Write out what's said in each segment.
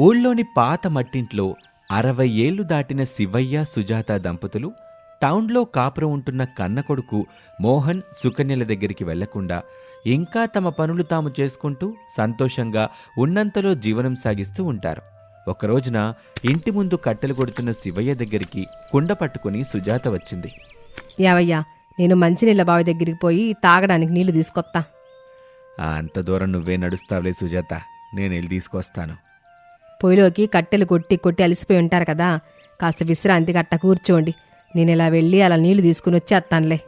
ఊళ్ళోని పాత మట్టింట్లో అరవై ఏళ్ళు దాటిన శివయ్య సుజాత దంపతులు టౌన్లో కాపురం ఉంటున్న కన్న కొడుకు మోహన్ సుకన్యల దగ్గరికి వెళ్ళకుండా ఇంకా తమ పనులు తాము చేసుకుంటూ సంతోషంగా ఉన్నంతలో జీవనం సాగిస్తూ ఉంటారు. ఒకరోజున ఇంటి ముందు కట్టెలు కొడుతున్న శివయ్య దగ్గరికి కుండ పట్టుకుని సుజాత వచ్చింది. యావయ్యా నేను మంచినీళ్ళ బావి దగ్గరికి పోయి తాగడానికి నీళ్ళు తీసుకొత్తా. "ఆ, అంత దూరం నువ్వే నడుస్తావులే సుజాత నేను వెళ్ళి తీసుకొస్తాను. పొయ్యిలోకి కట్టెలు కొట్టి కొట్టి అలసిపోయి ఉంటారు కదా. కాస్త విశ్రాంతి గట్ట కూర్చోండి. నేను ఇలా వెళ్ళి అలా నీళ్ళు తీసుకుని వచ్చేస్తానులే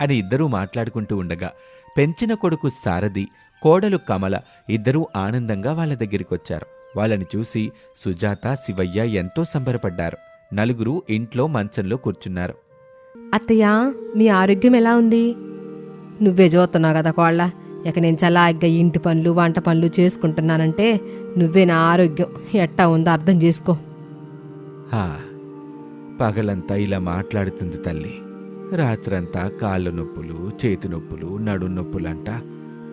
అని ఇద్దరూ మాట్లాడుకుంటూ ఉండగా పెంచిన కొడుకు సారథి కోడలు కమల ఇద్దరూ ఆనందంగా వాళ్ళ దగ్గరికొచ్చారు వాళ్ళని చూసి సుజాత శివయ్య ఎంతో సంబరపడ్డారు. నలుగురు ఇంట్లో మంచంలో కూర్చున్నారు. అత్తయ్య మీ ఆరోగ్యం ఎలా ఉంది? నువ్వే చూస్తున్నావు కదా కోళ్ళ. ఇక నేను చలాగ్గా ఇంటి పనులు వంట పనులు చేసుకుంటున్నానంటే నువ్వే నా ఆరోగ్యం. ఎట్టా ఉందో అర్థం చేసుకో. పగలంతా ఇలా మాట్లాడుతుంది తల్లి. రాత్రంతా కాళ్ళ నొప్పులు చేతి నొప్పులు నడు నొప్పులంట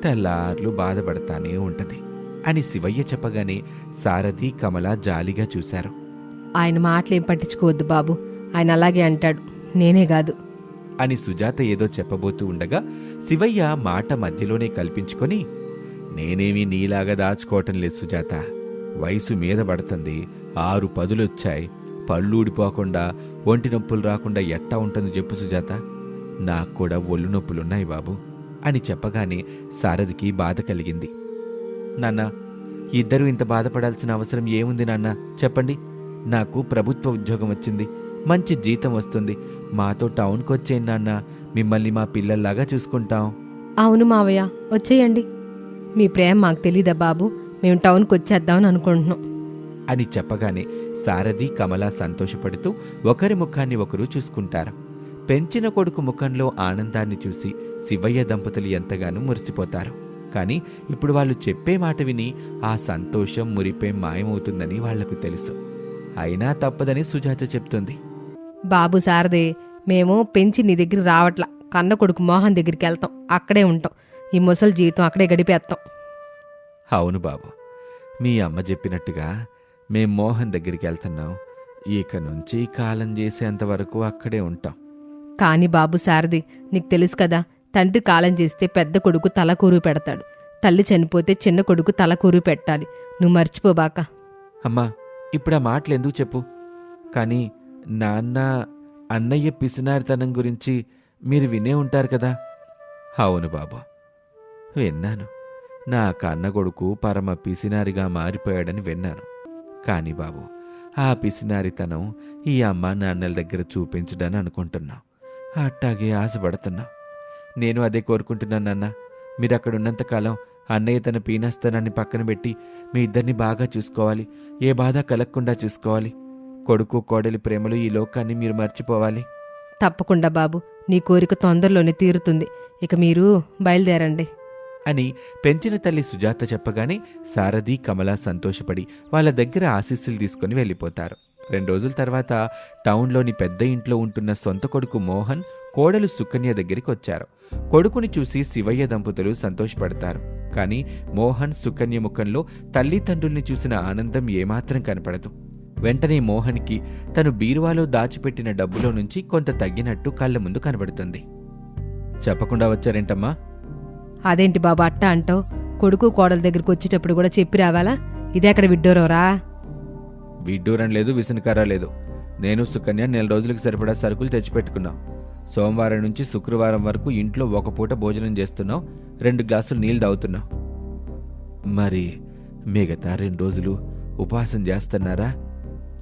తెల్లార్లు బాధపడతానే ఉంటది అని శివయ్య చెప్పగానే సారథి కమల జాలిగా చూశారు. ఆయన మాటలేం పట్టించుకోవద్దు బాబు. ఆయన అలాగే అంటాడు. నేనే కాదు. అని సుజాత ఏదో చెప్పబోతూ ఉండగా శివయ్య మాట మధ్యలోనే కల్పించుకొని నేనేమీ నీలాగా దాచుకోవటం లేదు సుజాత. వయసు మీద పడుతుంది ఆరు పదులొచ్చాయి. పళ్ళు ఊడిపోకుండా ఒంటి నొప్పులు రాకుండా ఎట్టా ఉంటుంది చెప్పు సుజాత. నాకు కూడా ఒళ్ళు నొప్పులున్నాయి బాబు అని చెప్పగానే సారథికి బాధ కలిగింది. నాన్న ఇద్దరూ ఇంత బాధపడాల్సిన అవసరం ఏముంది నాన్న? చెప్పండి. నాకు ప్రభుత్వ ఉద్యోగం వచ్చింది మంచి జీతం వస్తుంది. మాతో టౌన్కి వచ్చేయండి నాన్న. మిమ్మల్ని మా పిల్లల్లాగా చూసుకుంటాం. అవును మావయ్య వచ్చేయండి. మీ ప్రేమ మాకు తెలీదా బాబు? మేము టౌన్కి వచ్చేద్దామని అనుకుంటున్నాం. అని చెప్పగానే సారథి కమల సంతోషపడుతూ ఒకరి ముఖాన్ని ఒకరు చూసుకుంటారు. పెంచిన కొడుకు ముఖంలో ఆనందాన్ని చూసి శివయ్య దంపతులు ఎంతగానో మురిసిపోతారు. కానీ ఇప్పుడు వాళ్ళు చెప్పే మాట విని ఆ సంతోషం మురిపేం మాయమవుతుందని వాళ్ళకు తెలుసు. అయినా తప్పదని సుజాత చెప్తుంది. బాబు సారదే మేము పెంచి నీ దగ్గర రావట్లా. కన్న కొడుకు మోహన్ దగ్గరికి వెళ్తాం. అక్కడే ఉంటాం. ఈ ముసలి జీవితం అక్కడే గడిపేస్తాం. అవును బాబు. మీ అమ్మ చెప్పినట్టుగా మేం మోహన్ దగ్గరికి వెళ్తున్నాం. ఇక నుంచి కాలం చేసేంత వరకు అక్కడే ఉంటాం. కాని బాబు సారది నీకు తెలుసు కదా తండ్రి కాలం చేస్తే పెద్ద కొడుకు తల కూరు పెడతాడు. తల్లి చనిపోతే చిన్న కొడుకు తల కూరు పెట్టాలి. నువ్వు మర్చిపోబాక. అమ్మా ఇప్పుడు ఆ మాటలు ఎందుకు చెప్పు? కానీ నాన్న అన్నయ్య పిసినారితనం గురించి మీరు వినే ఉంటారు కదా? అవును బాబు. విన్నాను. నా కన్న కొడుకు పరమ పిసినారిగా మారిపోయాడని విన్నాను. కాని బాబు ఆ పిసినారితనం ఈ అమ్మ నాన్నల దగ్గర చూపించడని అనుకుంటున్నాం. అట్టాగే ఆశపడుతున్నాం. నేను అదే కోరుకుంటున్నాను నాన్న. మీరు అక్కడ ఉన్నంతకాలం అన్నయ్య తన పీనాస్తనాన్ని పక్కన పెట్టి మీ ఇద్దరిని బాగా చూసుకోవాలి. ఏ బాధ కలగకుండా చూసుకోవాలి. కొడుకు కోడలి ప్రేమలు ఈ లోకాన్ని మీరు మర్చిపోవాలి. తప్పకుండా బాబు నీ కోరిక తొందరలోనే తీరుతుంది. ఇక మీరు బయలుదేరండి. అని పెంచిన తల్లి సుజాత చెప్పగానే సారథి కమల సంతోషపడి వాళ్ళ దగ్గర ఆశీస్సులు తీసుకుని వెళ్ళిపోతారు. రెండు రోజుల తర్వాత టౌన్లోని పెద్ద ఇంట్లో ఉంటున్న సొంత కొడుకు మోహన్ కోడలు సుకన్య దగ్గరికి వచ్చారు. కొడుకుని చూసి శివయ్య దంపతులు సంతోషపడతారు. కానీ మోహన్ సుకన్య ముఖంలో తల్లిదండ్రుల్ని చూసిన ఆనందం ఏమాత్రం కనపడదు. వెంటనే మోహన్కి తను బీరువాలో దాచిపెట్టిన డబ్బులో నుంచి కొంత తగ్గినట్టు కళ్ళ ముందు కనబడుతుంది. చెప్పకుండా వచ్చారేంటమ్మా? అదేంటి బాబు అట్ట అంటావు? కొడుకు కోడల దగ్గరికి వచ్చేటప్పుడు కూడా చెప్పి రావాలా? ఇదే అక్కడ విడ్డోరవరా విడ్డూరం లేదు విసనకర లేదు. నేను సుకన్య నెల రోజులకు సరిపడా సరుకులు తెచ్చిపెట్టుకున్నాం. సోమవారం నుంచి శుక్రవారం వరకు ఇంట్లో ఒక పూట భోజనం చేస్తున్నాం రెండు గ్లాసులు నీళ్ళు తాగుతున్నాం. మరి మిగతా రెండు రోజులు ఉపవాసం చేస్తున్నారా?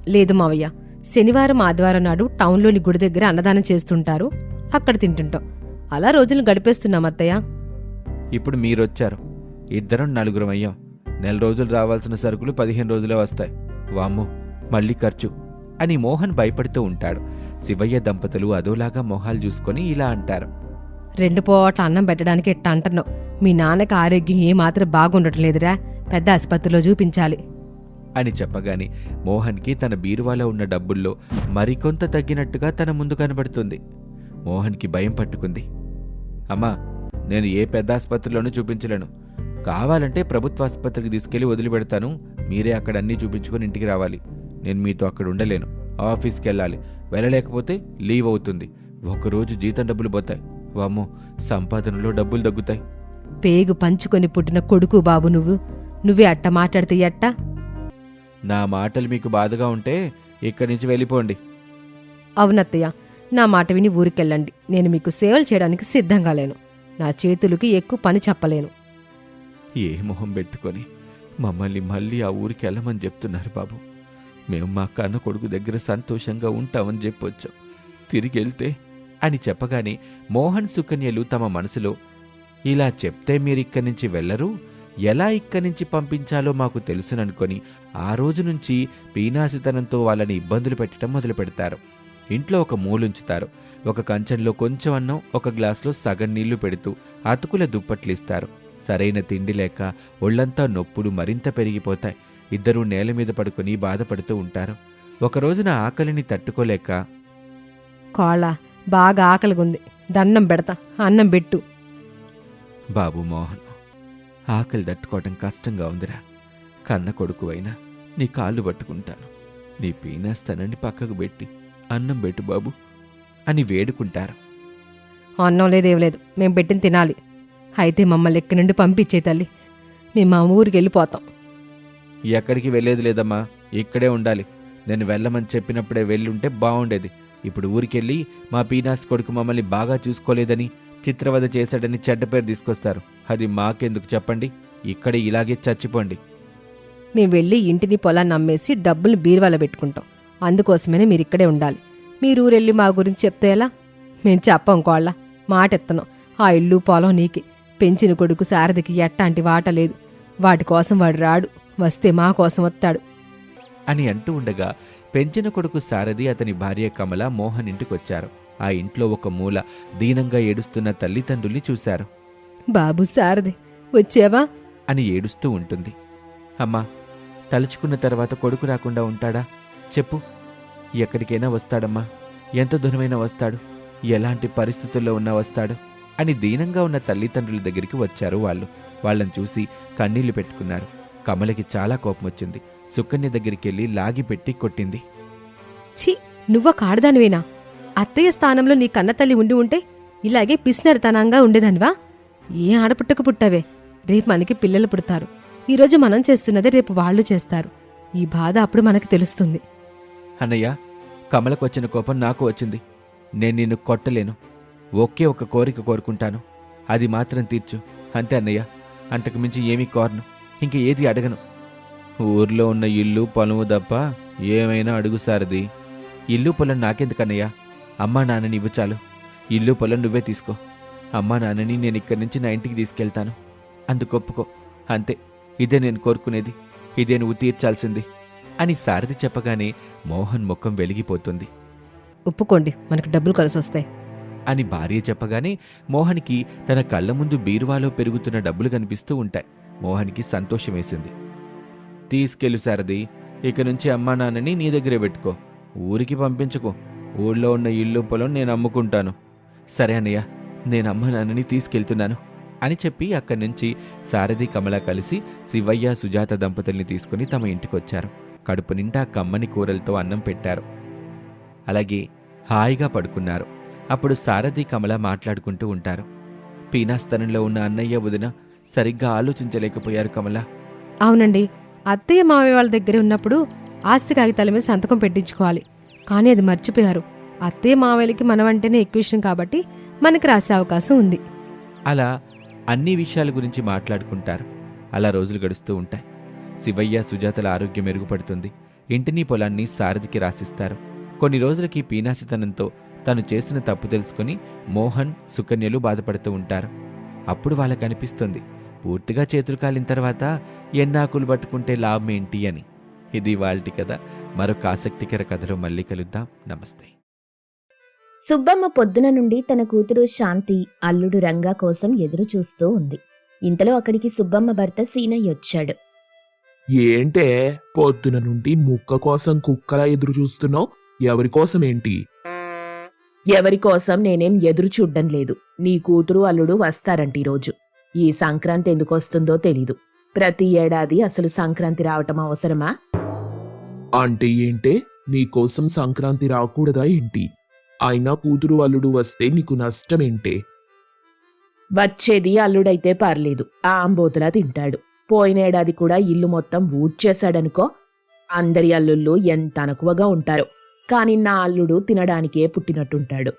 లేదు మావయ్య. శనివారం ఆదివారం నాడు టౌన్లోని గుడి దగ్గర అన్నదానం చేస్తుంటారు. అక్కడ తింటుంటాం. అలా రోజులు గడిపేస్తున్నాం అత్తయ్య. ఇప్పుడు మీరొచ్చారు. ఇద్దరం నలుగురం అయ్యాం. నెల రోజులు రావాల్సిన సరుకులు పదిహేను రోజులే వస్తాయి. వామ్మో మళ్ళీ ఖర్చు అని మోహన్ భయపడుతూ ఉంటాడు. శివయ్య దంపతులు అదోలాగా మొహాలు చూసుకొని ఇలా అంటారు. రెండు పూట్ల అన్నం పెట్టడానికి ఎట్ట అంటున్నావు. మీ నాన్నకి ఆరోగ్యం ఏమాత్రం బాగుండటం లేదురా. పెద్ద ఆసుపత్రిలో చూపించాలి. అని చెప్పగానే మోహన్కి తన బీరువాలో ఉన్న డబ్బుల్లో మరికొంత తగ్గినట్టుగా తన ముందు కనబడుతుంది. మోహన్కి భయం పట్టుకుంది. అమ్మా నేను ఏ పెద్ద ఆసుపత్రిలోనూ చూపించలేను. కావాలంటే ప్రభుత్వ ఆసుపత్రికి తీసుకెళ్ళి వదిలిపెడతాను. మీరే అక్కడ అన్నీ చూపించుకొని ఇంటికి రావాలి. నేను మీతో అక్కడ ఉండలేను. ఆఫీస్కి వెళ్ళాలి. వెళ్ళలేకపోతే లీవ్ అవుతుంది. ఒకరోజు జీతం డబ్బులు పోతాయి. వామ్మో సంపాదనలో డబ్బులు తగ్గుతాయి. పేగు పంచుకొని పుట్టిన కొడుకు బాబు నువ్వు. నువ్వే అట్ట మాట్లాడితే ఎట్టా? నా మాటలు మీకు బాధగా ఉంటే ఇక్కడి నుంచి వెళ్ళిపోండి. అవునత్తయ్య నా మాట విని ఊరికెళ్ళండి. నేను మీకు సేవలు చేయడానికి సిద్ధంగా లేను. నా చేతులకి ఎక్కువ పని చెప్పలేను. ఏ మొహం పెట్టుకొని మమ్మల్ని మళ్ళీ ఆ ఊరికి వెళ్ళమని చెప్తున్నారు బాబు. మేము మా కన్న కొడుకు దగ్గర సంతోషంగా ఉంటామని చెప్పొచ్చాం. తిరిగి వెళ్తే అని చెప్పగానే మోహన్ సుకన్యలు తమ మనసులో ఇలా చెప్తే మీరిక్కడి నుంచి వెళ్ళరు? ఎలా ఇక్కడి నుంచి పంపించాలో మాకు తెలుసుననుకొని ఆ రోజు నుంచి పీనాసితనంతో వాళ్ళని ఇబ్బందులు పెట్టడం మొదలు పెడతారు. ఇంట్లో ఒక మూలుంచుతారు. ఒక కంచంలో కొంచెం అన్నం ఒక గ్లాసులో సగం నీళ్ళు పెడుతూ అతుకుల దుప్పట్లు ఇస్తారు సరైన తిండి లేక ఒళ్ళంతా నొప్పులు మరింత పెరిగిపోతాయి. ఇద్దరూ నేల మీద పడుకొని బాధపడుతూ ఉంటారు. ఒక రోజున ఆకలిని తట్టుకోలేక కోళ్ళ బాగా ఆకలిగుంది. దండం పెడతా అన్నం పెట్టు. బాబు మోహన్ ఆకలి తట్టుకోవటం కష్టంగా ఉందిరా. కన్న కొడుకువైనా నీ కాళ్ళు పట్టుకుంటాను. నీ పీనేస్తానని పక్కకు పెట్టి అన్నం పెట్టు బాబు అని వేడుకుంటారు. అన్నం లేదేం లేదు. మేము పెట్టిన తినాలి. అయితే మమ్మల్ని ఎక్కడి నుండి పంపించే తల్లి? మేము మా ఊరికి వెళ్ళిపోతాం. ఎక్కడికి వెళ్ళేది లేదమ్మా. ఇక్కడే ఉండాలి. నేను వెళ్ళమని చెప్పినప్పుడే వెళ్ళుంటే బాగుండేది ఇప్పుడు ఊరికెళ్ళి మా పీనాస్ కొడుకు మమ్మల్ని బాగా చూసుకోలేదని చిత్రవద చేశాడని చెడ్డ పేరు తీసుకొస్తారు. అది మాకెందుకు చెప్పండి? ఇక్కడే ఇలాగే చచ్చిపోండి. మేము వెళ్ళి ఇంటిని పొలాన్ని అమ్మేసి డబ్బులు బీరువాలో పెట్టుకుంటాం. అందుకోసమనే మీరు ఇక్కడే ఉండాలి. మీరు ఊరెళ్ళి మా గురించి చెప్తే ఎలా? మేము చెప్పం కోళ్ళ. మాట ఎత్తనం ఆ ఇల్లు పొలం నీకి. పెంచిన కొడుకు శారదికి ఎట్టాంటి వాట లేదు. వాటి కోసం వాడు రాడు. వస్తే మా కోసం వస్తాడు. అని అంటూ ఉండగా పెంచిన కొడుకు సారథి అతని భార్య కమల మోహన్ ఇంటికొచ్చారు. ఆ ఇంట్లో ఒక మూల దీనంగా ఏడుస్తున్న తల్లిదండ్రుల్ని చూశారు. బాబు శారది వచ్చావా? అని ఏడుస్తూ ఉంటుంది. అమ్మా తలుచుకున్న తర్వాత కొడుకు రాకుండా ఉంటాడా? చెప్పు. ఎక్కడికైనా వస్తాడమ్మా. ఎంత దూరమైనా వస్తాడు? ఎలాంటి పరిస్థితుల్లో ఉన్నా వస్తాడు? అని దీనంగా ఉన్న తల్లిదండ్రుల దగ్గరికి వచ్చారు వాళ్ళు. వాళ్ళని చూసి కన్నీళ్ళు పెట్టుకున్నారు. కమలకి చాలా కోపం వచ్చింది. సుకన్య దగ్గరికి వెళ్ళి లాగి పెట్టి కొట్టింది. ఛీ నువ్వ కాడదానివేనా అత్తయ్య స్థానంలో నీ కన్నతల్లి ఉండి ఉంటే ఇలాగే పిసినరితనంగా ఉండేదానివా? ఏ ఆడపుట్టకు పుట్టవే? రేపు మనకి పిల్లలు పుడతారు. ఈరోజు మనం చేస్తున్నదే రేపు వాళ్ళు చేస్తారు. ఈ బాధ అప్పుడు మనకి తెలుస్తుంది. అన్నయ్య కమలకు వచ్చిన కోపం నాకు వచ్చింది. నేను నిన్ను కొట్టలేను. ఒకే ఒక కోరిక కోరుకుంటాను. అది మాత్రం తీర్చు. అంతే అన్నయ్య. అంతకు మించి ఏమీ కోరను. ఇంక ఏది అడగను. ఊర్లో ఉన్న ఇల్లు పొలము తప్ప ఏమైనా అడుగు సారది. ఇల్లు పొలం నాకెందుకన్నయ్య? అమ్మా నాన్నని ఇవ్వు చాలు. ఇల్లు పొలం నువ్వే తీసుకో. అమ్మా నాన్నని నేను ఇక్కడి నుంచి నా ఇంటికి తీసుకెళ్తాను. అందుకు ఒప్పుకో. అంతే. ఇదే నేను కోరుకునేది. ఇదే నువ్వు తీర్చాల్సింది. అని సారథి చెప్పగానే మోహన్ ముఖం వెలిగిపోతుంది. ఒప్పుకోండి. మనకు డబ్బులు కలిసి వస్తాయి అని భార్య చెప్పగానే మోహన్కి తన కళ్ళ ముందు బీరువాలో పెరుగుతున్న డబ్బులు కనిపిస్తూ ఉంటాయి. మోహన్కి సంతోషం వేసింది తీసుకెళ్ళు సారథి. ఇక నుంచి అమ్మా నాన్నని నీ దగ్గరే పెట్టుకో. ఊరికి పంపించుకో. ఊళ్ళో ఉన్న ఇల్లు పొలం నేను అమ్ముకుంటాను. సరే అన్నయ్య. నేను అమ్మ నాన్నని తీసుకెళ్తున్నాను అని చెప్పి అక్కడి నుంచి సారథి కమల కలిసి శివయ్య సుజాత దంపతుల్ని తీసుకుని తమ ఇంటికొచ్చారు. కడుపు నిండా కమ్మని కూరలతో అన్నం పెట్టారు. అలాగే హాయిగా పడుకున్నారు. అప్పుడు సారథి కమల మాట్లాడుకుంటూ ఉంటారు. పీనాస్తనంలో ఉన్న అన్నయ్య వదిన సరిగ్గా ఆలోచించలేకపోయారు కమల. అవునండి అత్తయ్య మావయ్య వాళ్ళ దగ్గర ఉన్నప్పుడు ఆస్తి కాగితాల మీద సంతకం పెట్టించుకోవాలి. కానీ అది మర్చిపోయారు. అత్తయ్య మావయ్యకి మనవంటేనే ఎక్కువ ఇష్టం కాబట్టి మనకు రాసే అవకాశం ఉంది. అలా అన్ని విషయాల గురించి మాట్లాడుకుంటారు. అలా రోజులు గడుస్తూ ఉంటాయి. శివయ్య సుజాతల ఆరోగ్యం మెరుగుపడుతుంది. ఇంటిని పొలాన్ని సారథికి రాసిస్తారు. కొన్ని రోజులకి పీనాసితనంతో తను చేసిన తప్పు తెలుసుకుని మోహన్ సుకన్యలు బాధపడుతూ ఉంటారు. అప్పుడు వాళ్ళకు అనిపిస్తుంది పూర్తిగా చేతులు కాలిన తర్వాత ఎన్నాకులు పట్టుకుంటే లాభం ఏంటి అని. ఇది వాళ్ళటి కథ. మరొక ఆసక్తికర కథలో మళ్ళీ కలుద్దాం. నమస్తే. సుబ్బమ్మ పొద్దున నుండి తన కూతురు శాంతి అల్లుడు రంగా కోసం ఎదురు చూస్తూ ఉంది. ఇంతలో అక్కడికి సుబ్బమ్మ భర్త సీనయ్య వచ్చాడు. ఏంటే? పొద్దున నుండి ముక్క కోసం కుక్కలా ఎదురు చూస్తున్నావు ఎవరి కోసం ఏంటి? ఎవరి కోసం నేనేం ఎదురు చూడ్డం లేదు. నీ కూతురు అల్లుడు వస్తారంట ఈరోజు. ఈ సంక్రాంతి ఎందుకు వస్తుందో తెలీదు. ప్రతి ఏడాది అసలు సంక్రాంతి రావటం అవసరమా? అంటే ఏంటే? నీకోసం సంక్రాంతి రాకూడదా ఏంటి? అయినా కూతురు అల్లుడు వస్తే నీకు నష్టమేంటే? వచ్చేది అల్లుడైతే పర్లేదు. ఆ అంబోతులా తింటాడు. పోయినేడాది కూడా ఇల్లు మొత్తం ఊడ్చేశాడనుకో అందరి అల్లుళ్ళు ఎంత అనుకువగా ఉంటారో. కాని నా అల్లుడు తినడానికే పుట్టినట్టుంటాడు.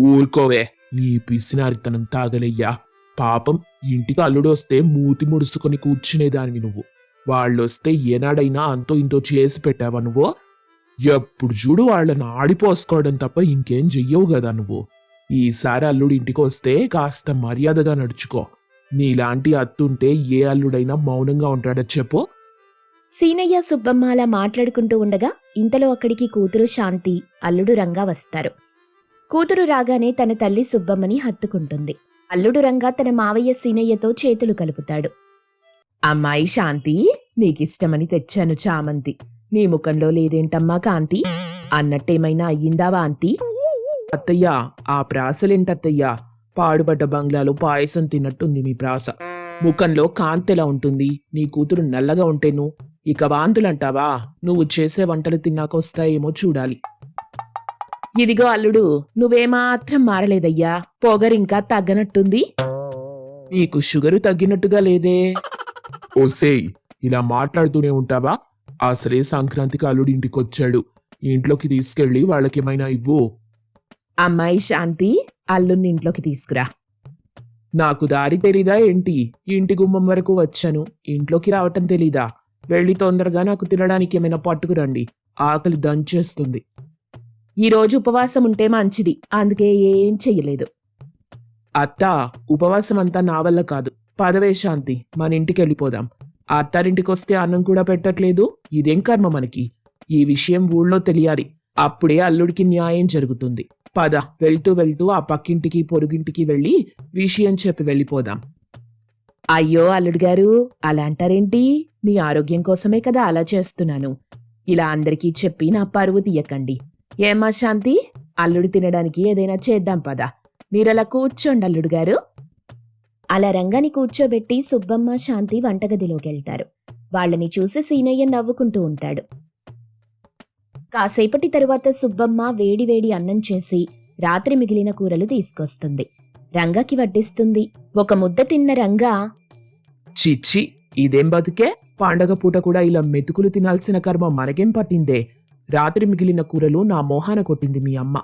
ఊరుకోవే నీ పిసినారితనం తాగలయ్యా. పాపం ఇంటికి అల్లుడు వస్తే మూతి ముడుసుకొని కూర్చునేదానివి నువ్వు. వాళ్ళొస్తే ఏనాడైనా అంతో ఇంతో చేసి పెట్టావా నువ్వు? ఎప్పుడు చూడు వాళ్ళని ఆడిపోసుకోవడం తప్ప ఇంకేం చెయ్యవు కదా నువ్వు. ఈసారి అల్లుడు ఇంటికి వస్తే కాస్త మర్యాదగా నడుచుకో. నీలాంటి అత్తుంటే ఏ అల్లుడైనా మౌనంగా ఉంటాడో చెప్పు? సీనయ్య సుబ్బమ్మ అలా మాట్లాడుకుంటూ ఉండగా ఇంతలో అక్కడికి కూతురు శాంతి అల్లుడు రంగా వస్తారు. కూతురు రాగానే తన తల్లి సుబ్బమ్మని హత్తుకుంటుంది. అల్లుడు రంగా తన మావయ్య సీనయ్యతో చేతులు కలుపుతాడు. అమ్మాయి శాంతి నీకిష్టమని తెచ్చాను చామంతి. నీ ముఖంలో లేదేంటమ్మా కాంతి? అన్నట్టేమైనా అయ్యిందా వాంతి అత్తయ్యా ఆ ప్రాసలేంటత్తయ్యా? పాడుబడ్డ బంగ్లాలో పాయసం తిన్నట్టుంది మీ ప్రాస. ముఖంలో కాంతెలా ఉంటుంది? నీ కూతురు నల్లగా ఉంటేను? ఇక వాంతులంటావా? నువ్వు చేసే వంటలు తిన్నాకొస్తాయేమో చూడాలి. ఇదిగో అల్లుడు నువ్వేమాత్రం మారలేదయ్యా. పొగరింకా తగ్గనట్టుంది. నీకు షుగరు తగ్గినట్టుగా లేదే. ఓసేయ్ ఇలా మాట్లాడుతూనే ఉంటావా? అసలే సంక్రాంతికి అల్లుడి ఇంటికొచ్చాడు. ఇంట్లోకి తీసుకెళ్ళి వాళ్ళకేమైనా ఇవ్వు. అమ్మాయి శాంతి అల్లుని ఇంట్లోకి తీసుకురా. నాకు దారి తెలీదా ఏంటి? ఇంటి గుమ్మం వరకు వచ్చాను. ఇంట్లోకి రావటం తెలీదా? వెళ్ళి తొందరగా నాకు తినడానికి ఏమైనా పట్టుకురండి. ఆకలి దంచేస్తుంది. ఈ రోజు ఉపవాసం ఉంటే మంచిది. అందుకే ఏం చెయ్యలేదు. అత్త ఉపవాసం అంతా నా వల్ల కాదు. పదవే శాంతి మన ఇంటికి వెళ్ళిపోదాం ఆ అత్తారింటికి వస్తే అన్నం కూడా పెట్టట్లేదు. ఇదేం కర్మ మనకి? ఈ విషయం ఊళ్ళో తెలియాలి. అప్పుడే అల్లుడికి న్యాయం జరుగుతుంది. పద వెళ్తూ వెళ్తూ ఆ పక్కింటికి పొరుగింటికి వెళ్ళి విషయం చెప్పి వెళ్ళిపోదాం. అయ్యో అల్లుడు గారు అలా అంటారేంటి మీ ఆరోగ్యం కోసమే కదా అలా చేస్తున్నాను. ఇలా అందరికీ చెప్పి నా పరువు తీయకండి. ఏమా శాంతి? అల్లుడు తినడానికి ఏదైనా చేద్దాం పదా. మీరలా కూర్చోండి అల్లుడు గారు. అలా రంగని కూర్చోబెట్టి సుబ్బమ్మ శాంతి వంటగదిలోకెళ్తారు. వాళ్ళని చూసి సీనయ్య నవ్వుకుంటూ ఉంటాడు. కాసేపటి తరువాత సుబ్బమ్మ వేడివేడి అన్నం చేసి రాత్రి మిగిలిన కూరలు తీసుకొస్తుంది. రంగకి వడ్డిస్తుంది. ఒక ముద్ద తిన్న రంగా చిచ్చి ఇదేం బతుకే? పండగ పూట కూడా ఇలా మెతుకులు తినాల్సిన కర్మ మనకేం పట్టిందే? రాత్రి మిగిలిన కూరలు నా మోహాన కొట్టింది మీ అమ్మ.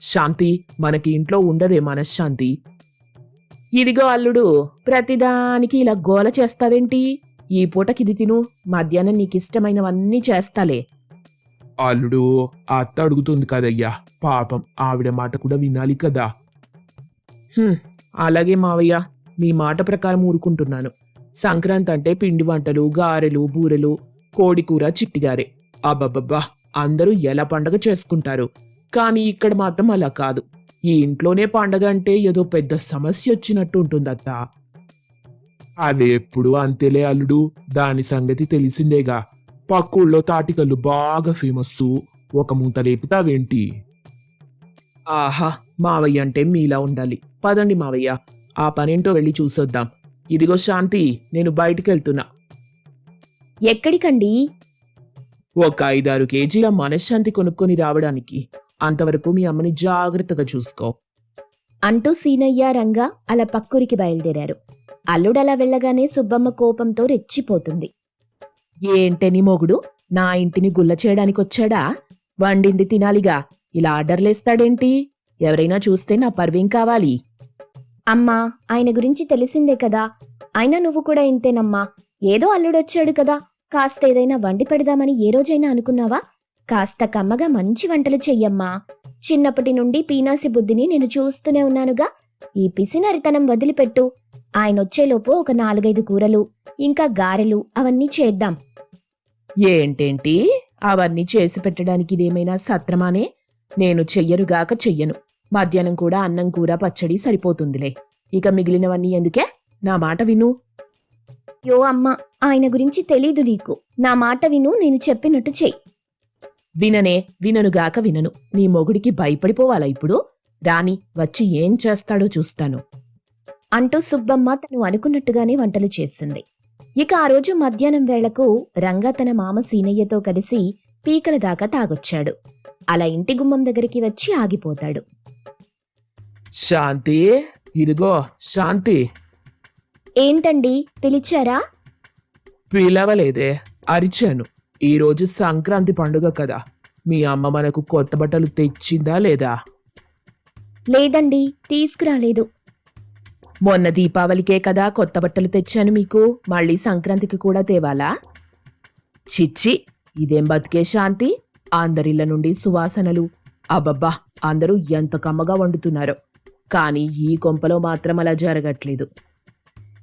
శాంతి మనకి ఇంట్లో ఉండదే మనశ్శాంతి. ఇదిగో అల్లుడు ప్రతిదానికి ఇలా గోల చేస్తావేంటి? ఈ పూటకిది తిను మధ్యాహ్నం నీకిష్టమైనవన్నీ చేస్తాలే. అల్లుడు అత్త అడుగుతుంది కదయ్యా పాపం ఆవిడ మాట కూడా వినాలి కదా. "హ్మ్, అలాగే మావయ్య మీ మాట ప్రకారం ఊరుకుంటున్నాను. సంక్రాంతి అంటే పిండి వంటలు గారెలు బూరెలు కోడికూర చిట్టిగారే. అబ్బబ్బబ్బా అందరూ ఎలా పండగ చేసుకుంటారు? కానీ ఇక్కడ మాత్రం అలా కాదు. ఈ ఇంట్లోనే పండగ అంటే ఏదో పెద్ద సమస్య వచ్చినట్టు ఉంటుందత్త. అది ఎప్పుడు అంతేలే అల్లుడు దాని సంగతి తెలిసిందేగా. పక్కూళ్ళో తాటికల్లు బాగా ఫేమస్ ఒక మూత లేపుతావేంటి ఆహా మావయ్య అంటే మీలా ఉండాలి. పదండి మావయ్య ఆ పనేంటో వెళ్ళి చూసొద్దాం. ఇదిగో శాంతి నేను బయటికి వెళ్తున్నా ఎక్కడికండి? ఒక ఐదారు కేజీల మనశ్శాంతి కొనుక్కొని రావడానికి. అంతవరకు మీ అమ్మని జాగ్రత్తగా చూసుకో. అంటూ సీనయ్య రంగా అలా పక్కూరికి బయలుదేరారు. అల్లుడలా వెళ్ళగానే సుబ్బమ్మ కోపంతో రెచ్చిపోతుంది. ఏంటని మొగుడు? నా ఇంటిని గుల్ల చేయడానికొచ్చాడా? వండింది తినాలిగా. ఇలా ఆర్డర్లేస్తాడేంటి ఎవరైనా చూస్తే నా పర్వేం కావాలి? అమ్మా ఆయన గురించి తెలిసిందే కదా. అయినా నువ్వు కూడా ఇంతేనమ్మా. ఏదో అల్లుడొచ్చాడు కదా. కాస్త ఏదైనా వండి పెడదామని ఏ రోజైనా అనుకున్నావా? కాస్త కమ్మగా మంచి వంటలు చెయ్యమ్మా. చిన్నప్పటి నుండి పీనాసి బుద్ధిని నేను చూస్తూనే ఉన్నానుగా. ఈ పిసినరితనం వదిలిపెట్టు. ఆయనొచ్చేలోపు ఒక నాలుగైదు కూరలు ఇంకా గారెలు అవన్నీ చేద్దాం. ఏంటేంటి? అవన్నీ చేసి పెట్టడానికి ఇదేమైనా సత్రమానే? నేను చెయ్యనుగాక చెయ్యను. మధ్యాహ్నం కూడా అన్నం కూర పచ్చడి సరిపోతుందిలే. ఇక మిగిలినవన్నీ ఎందుకే? నా మాట విను. యో అమ్మ ఆయన గురించి తెలీదు నీకు. నా మాట విను నేను చెప్పినట్టు చెయ్యి. విననే విననుగాక వినను. నీ మొగుడికి భయపడిపోవాలా ఇప్పుడు? రాని వచ్చి ఏం చేస్తాడో చూస్తాను. అంటూ సుబ్బమ్మ తను అనుకున్నట్టుగానే వంటలు చేసింది ఇక ఆ రోజు మధ్యాహ్నం వేళకు రంగా తన మామ సీనయ్యతో కలిసి పీకల దాకా తాగొచ్చాడు. అలా ఇంటి గుమ్మం దగ్గరికి వచ్చి ఆగిపోతాడు. శాంతి ఇదిగో శాంతి. ఏంటండి పిలిచారా? పిలవలేదే అరిచాను. ఈరోజు సంక్రాంతి పండుగ కదా. మీ అమ్మ మనకు కొత్త బట్టలు తెచ్చిందా లేదా? లేదండి తీసుకురాలేదు. మొన్న దీపావళికే కదా కొత్త బట్టలు తెచ్చాను మీకు. మళ్ళీ సంక్రాంతికి కూడా తేవాలా? చిచ్చి ఇదేం బతికే శాంతి? అందరిళ్ళ నుండి సువాసనలు. అబ్బబ్బా అందరూ ఎంత కమ్మగా వండుతున్నారో. కానీ ఈ కొంపలో మాత్రం అలా జరగట్లేదు.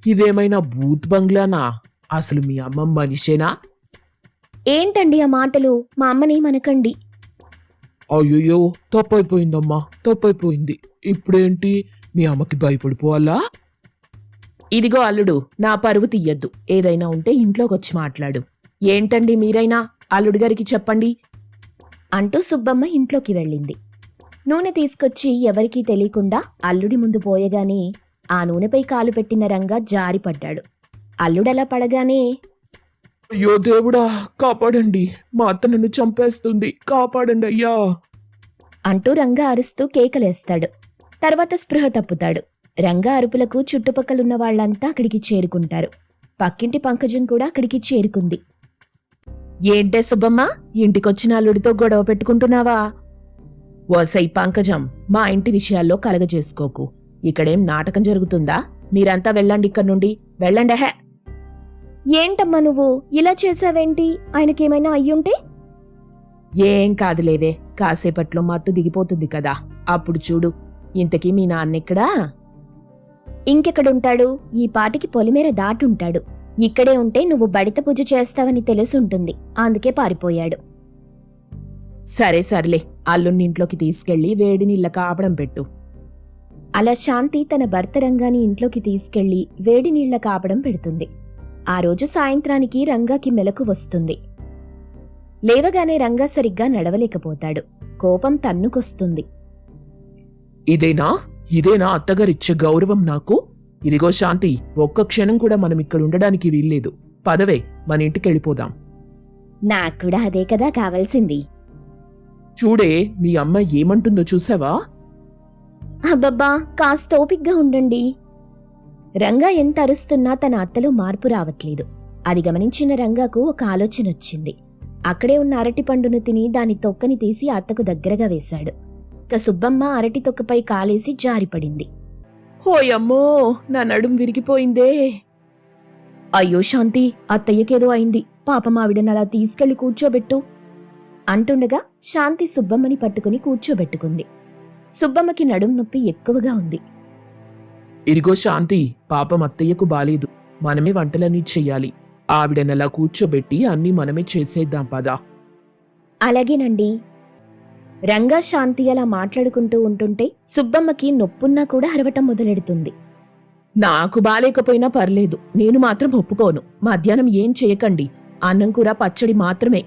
ఇదేమైనా భూత్ బంగ్లానా? అసలు మీ అమ్మ మనిషేనా? ఏంటండి ఆ మాటలు? మా అమ్మని మనకండి అయ్యో తప్పైపోయిందమ్మా తప్పైపోయింది. ఇప్పుడేంటి? మీ అమ్మకి భయపడిపోవాలా? ఇదిగో అల్లుడు నా పరువు తీయద్దు. ఏదైనా ఉంటే ఇంట్లోకి వచ్చి మాట్లాడు. ఏంటండి మీరైనా? అల్లుడు గారికి చెప్పండి. అంటూ సుబ్బమ్మ ఇంట్లోకి వెళ్ళింది. నూనె తీసుకొచ్చి ఎవరికీ తెలియకుండా అల్లుడి ముందు పోయగానే ఆ నూనెపై కాలు పెట్టిన రంగా జారిపడ్డాడు. అల్లుడలా పడగానే అయ్యో దేవుడా కాపాడండి. మా అత్త నన్ను చంపేస్తుంది. కాపాడండి అయ్యా. అంటూ రంగా అరుస్తూ కేకలేస్తాడు. తర్వాత స్పృహ తప్పుతాడు. రంగా అరుపులకు చుట్టుపక్కలున్న వాళ్ళంతా అక్కడికి చేరుకుంటారు. పక్కింటి పంకజం కూడా అక్కడికి చేరుకుంది. ఏంటే సుబ్బమ్మ ఇంటికొచ్చిన అల్లుడితో గొడవ పెట్టుకుంటున్నావా? ఓసై పంకజం మా ఇంటి విషయాల్లో కలగజేసుకోకు. ఇక్కడేం నాటకం జరుగుతుందా? మీరంతా వెళ్ళండి ఇక్కడి నుండి. వెళ్ళండి హే ఏంటమ్మా నువ్వు? ఇలా చేసావేంటి ఆయనకేమైనా అయ్యుంటే? ఏం కాదులేవే కాసేపట్లో మత్తు దిగిపోతుంది కదా. అప్పుడు చూడు ఇంతకీ మీ నాన్నెక్కడా? ఇంకెక్కడుంటాడు? ఈ పాటికి పొలిమేర దాటుంటాడు. ఇక్కడే ఉంటే నువ్వు బడిత పూజ చేస్తావని తెలుసుంటుంది. అందుకే పారిపోయాడు. సరే సర్లే. అల్లుణ్ణి ఇంట్లోకి తీసుకెళ్ళి వేడి నీళ్ళ కాపడం పెట్టు. అలా శాంతి తన భర్త రంగాని ఇంట్లోకి తీసుకెళ్ళి వేడి నీళ్ళ కాపడం పెడుతుంది. ఆ రోజు సాయంత్రానికి రంగాకి మెలకు వస్తుంది. లేవగానే రంగా సరిగ్గా నడవలేకపోతాడు. కోపం తన్నుకొస్తుంది. ఇదేనా? ఇదేనా అత్తగారిచ్చే గౌరవం నాకు? ఇదిగో శాంతి ఒక్క క్షణం కూడా మనం ఇక్కడ ఉండడానికి వీల్లేదు. పదవే మన ఇంటికి వెళ్ళిపోదాం నాకు కూడా అదే కదా కావాల్సింది. చూడే మీ అమ్మ ఏమంటుందో చూసావా? అబ్బబ్బా కాస్త ఓపిగ్గా ఉండండి. రంగా ఎంత అరుస్తున్నా తన అత్తలో మార్పు రావట్లేదు. అది గమనించిన రంగాకు ఒక ఆలోచన వచ్చింది. అక్కడే ఉన్న అరటి పండును తిని దాని తొక్కని తీసి అత్తకు దగ్గరగా వేశాడు. ఇక సుబ్బమ్మ అరటి తొక్కపై కాలేసి జారిపడింది. ఓయమ్మో నా నడుం విరిగిపోయిందే. అయ్యో శాంతి అత్తయ్యకేదో అయింది. పాపం ఆవిడని అలా తీసుకెళ్ళి కూర్చోబెట్టు. అంటుండగా శాంతి సుబ్బమ్మని పట్టుకుని కూర్చోబెట్టుకుంది. సుబ్బమ్మకి నడుం నొప్పి ఎక్కువగా ఉంది. ఇదిగో శాంతి పాపం అత్తయ్యకు బాలేదు. మనమే వంటలన్నీ చెయ్యాలి ఆవిడనలా కూర్చోబెట్టి అన్నీ మనమే చేసేద్దాం పదా. అలాగేనండి. రంగా శాంతి అలా మాట్లాడుకుంటూ ఉంటుంటే సుబ్బమ్మకి నొప్పున్నా కూడా అరవటం మొదలెడుతుంది. నాకు బాలేకపోయినా పర్లేదు నేను మాత్రం ఒప్పుకోను. మధ్యాహ్నం ఏం చేయకండి అన్నం కూర పచ్చడి మాత్రమే.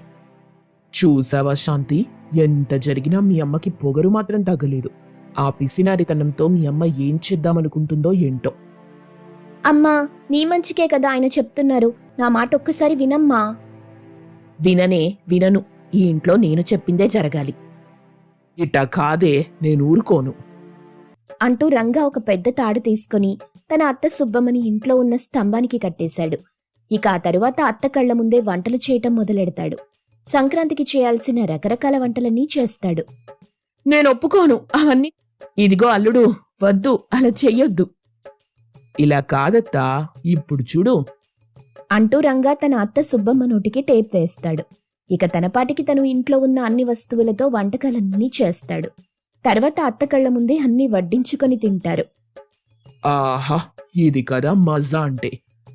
చూసావా శాంతి ఎంత జరిగినా మీ అమ్మకి పొగరు మాత్రం తగ్గలేదు. ఆ పిసినారితనంతో మీ అమ్మ ఏం చేద్దామనుకుంటుందో ఏంటో. అమ్మా నీ మంచికే కదా ఆయన చెప్తున్నారు. నా మాట ఒక్కసారి వినమ్మా. విననే వినను. ఈ ఇంట్లో నేను చెప్పిందే జరగాలి. ఇట కాదే నేను ఊరుకోను. అంటూ రంగా ఒక పెద్ద తాడు తీసుకుని తన అత్త సుబ్బమ్మని ఇంట్లో ఉన్న స్తంభానికి కట్టేశాడు. ఇక ఆ తరువాత అత్త కళ్ళ ముందే వంటలు చేయటం మొదలెడతాడు. సంక్రాంతికి చేయాల్సిన రకరకాల వంటలన్నీ చేస్తాడు. నేను ఒప్పుకోను. అవన్నీ ఇదిగో అల్లుడు వద్దు అలా చెయ్యొద్దు. ఇలా కాదత్తా ఇప్పుడు చూడు. అంటూ రంగా తన అత్త సుబ్బమ్మ నోటికి టేప్ వేస్తాడు. ఇక తన పాటికి తను ఇంట్లో ఉన్న అన్ని వస్తువులతో వంటకాలన్నీ చేస్తాడు. తర్వాత అత్త కళ్ళ ముందే అన్ని వడ్డించుకొని తింటారు. ఆహా ఇది కదా మజా అంటే.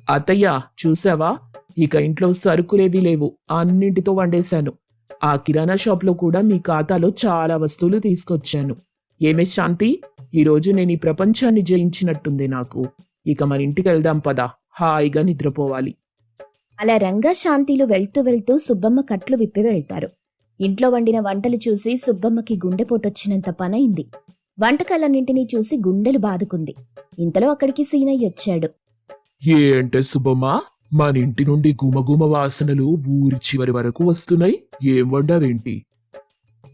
అత్తయ్య చూసావా? ఇక ఇంట్లో సరుకులేవి లేవు అన్నింటితో వండేశాను. ఆ కిరాణా షాప్లో కూడా మీ ఖాతాలో చాలా వస్తువులు తీసుకొచ్చాను. ఏమే శాంతి? ఈరోజు నేను ఈ ప్రపంచాన్ని జయించినట్టుంది నాకు. ఇక మన ఇంటికి వెళ్దాం పదా. హాయిగా నిద్రపోవాలి. అలా రంగా శాంతిలు వెళ్తూ వెళ్తూ సుబ్బమ్మ కట్లు విప్పి వెళ్తారు. ఇంట్లో వండిన వంటలు చూసి సుబ్బమ్మకి గుండెపోటొచ్చినంత పనైంది వంటకాలన్నింటినీ చూసి గుండెలు బాదుకుంది. ఇంతలో అక్కడికి సీనయ్య వచ్చాడు. ఏంటే సుబ్బమ్మ? మన ఇంటి నుండి గుమగుమ వాసనలు ఊరి చివరి వరకు వస్తున్నాయి. ఏం వండావేంటి?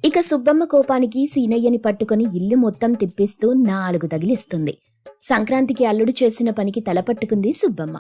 ఇక సుబ్బమ్మ కోపానికి సీనయ్యని పట్టుకొని ఇల్లు మొత్తం తిప్పిస్తూ నాలుగు తగిలిస్తుంది. సంక్రాంతికి అల్లుడు చేసిన పనికి తలపట్టుకుంది సుబ్బమ్మ.